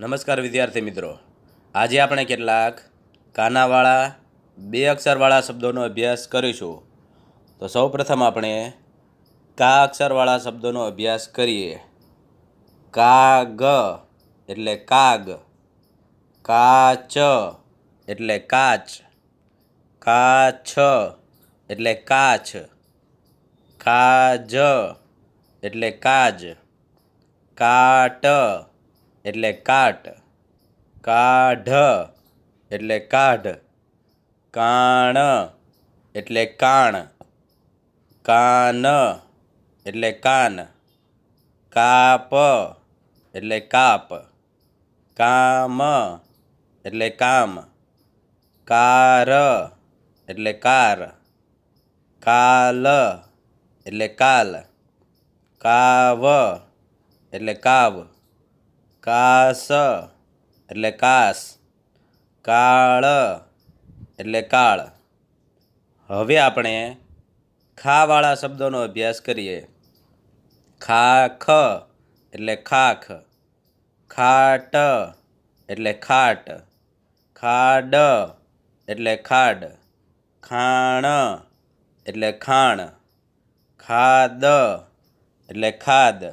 નમસ્કાર વિદ્યાર્થી મિત્રો. આજે આપણે કેટલાક કાનાવાળા, બે અક્ષરવાળા શબ્દોનો અભ્યાસ કરીશું. તો સૌપ્રથમ આપણે કા અક્ષરવાળા શબ્દોનો અભ્યાસ કરીએ. કાગ એટલે કાગ. કાચ એટલે કાચ. કાછ એટલે કાચ. કાજ એટલે કાજ. કાટ એટલે કાટ કાઢ. એટલે કાઢ. કાણ. એટલે કાણ. કાન. એટલે કાન. કાપ. એટલે કાપ. કામ. એટલે કામ. કાર. એટલે કાર. કાલ. એટલે કાલ. કાવ. એટલે કાવ. કાસ, એટલે કાસ. કાળ, એટલે કાળ. હવે આપણે ખાવાળા શબ્દોનો અભ્યાસ કરીએ. ખાખ, એટલે ખાખ. ખાટ, એટલે ખાટ. ખાડ, એટલે ખાડ. ખાણ, એટલે ખાણ. ખાદ, એટલે ખાદ.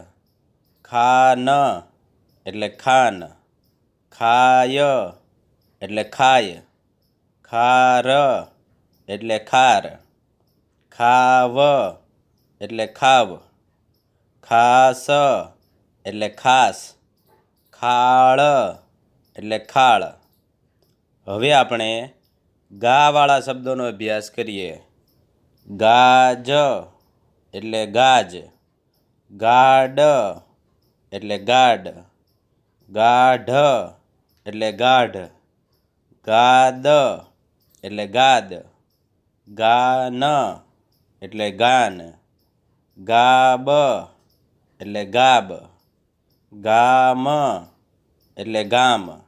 ખાન એટલે ખાન. ખાય. એટલે ખાય. ખાર. એટલે ખાર. ખાવ. એટલે ખાવ. ખાસ. એટલે ખાસ. ખાળ. એટલે ખાળ. હવે આપણે ગાવાળા શબ્દોનો અભ્યાસ કરીએ. ગાજ. એટલે ગાજ. ગાડ. એટલે ગાડ. ગાઢ, એટલે ગાઢ. ગાદ, એટલે ગાદ. ગાન, એટલે ગાન. ગાબ, એટલે ગાબ. ગામ, એટલે ગામ.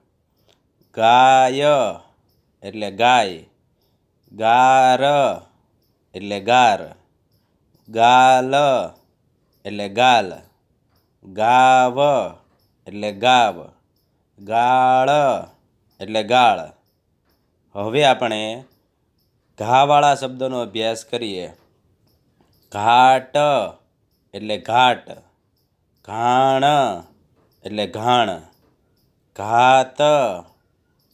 ગાય, એટલે ગાય. ગાર, એટલે ગાર. ગાલ, એટલે ગાલ. ગાવ એટલે ગાવ. ગાળ. એટલે ગાળ. હવે આપણે ઘાવાળા શબ્દોનો અભ્યાસ કરીએ. ઘાટ. એટલે ઘાટ. ઘાણ. એટલે ઘાણ. ઘાત.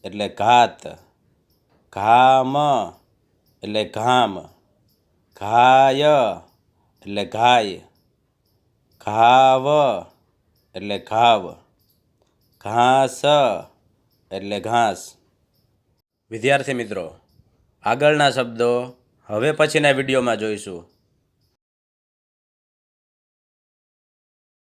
એટલે ઘાત. ઘામ. એટલે ઘામ. ઘાય. એટલે ઘાય. ઘાવ. એટલે ઘાવ. ઘાસ એટલે ઘાસ. વિદ્યાર્થી મિત્રો આગળના શબ્દો હવે પછીના વિડીયોમાં જોઈશું.